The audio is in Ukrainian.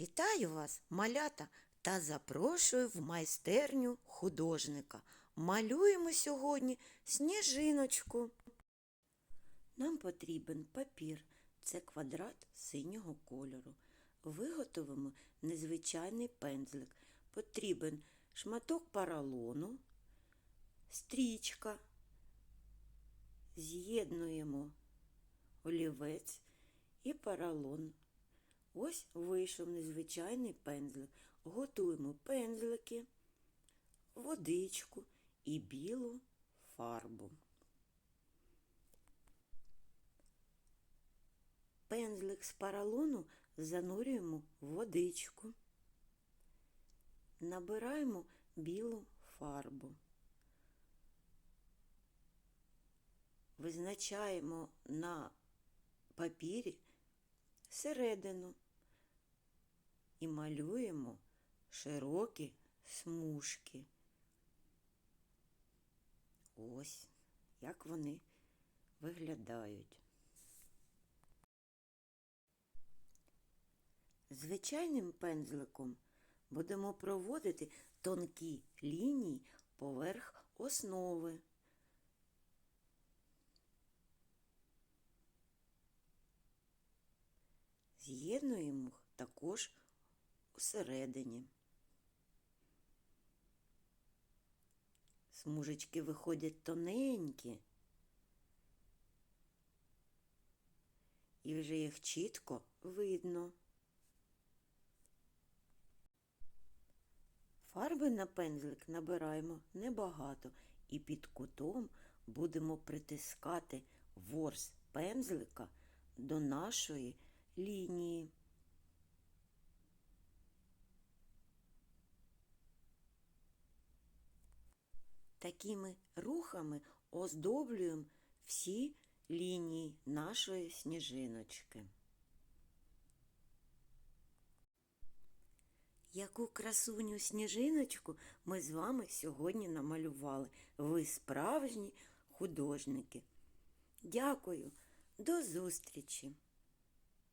Вітаю вас, малята, та запрошую в майстерню художника. Малюємо сьогодні сніжиночку. Нам потрібен папір. Це квадрат синього кольору. Виготовимо незвичайний пензлик. Потрібен шматок поролону, стрічка. З'єднуємо олівець і поролон. Ось вийшов незвичайний пензлик. Готуємо пензлики, водичку і білу фарбу. Пензлик з поролону занурюємо в водичку. Набираємо білу фарбу. Визначаємо на папірі середину і малюємо широкі смужки. Ось як вони виглядають. Звичайним пензликом будемо проводити тонкі лінії поверх основи. З'єднуємо також усередині. Смужечки виходять тоненькі, і вже їх чітко видно. Фарби на пензлик набираємо небагато і під кутом будемо притискати ворс пензлика до нашої лінії. Такими рухами оздоблюємо всі лінії нашої сніжиночки. Яку красуню сніжиночку ми з вами сьогодні намалювали. Ви справжні художники. Дякую, до зустрічі!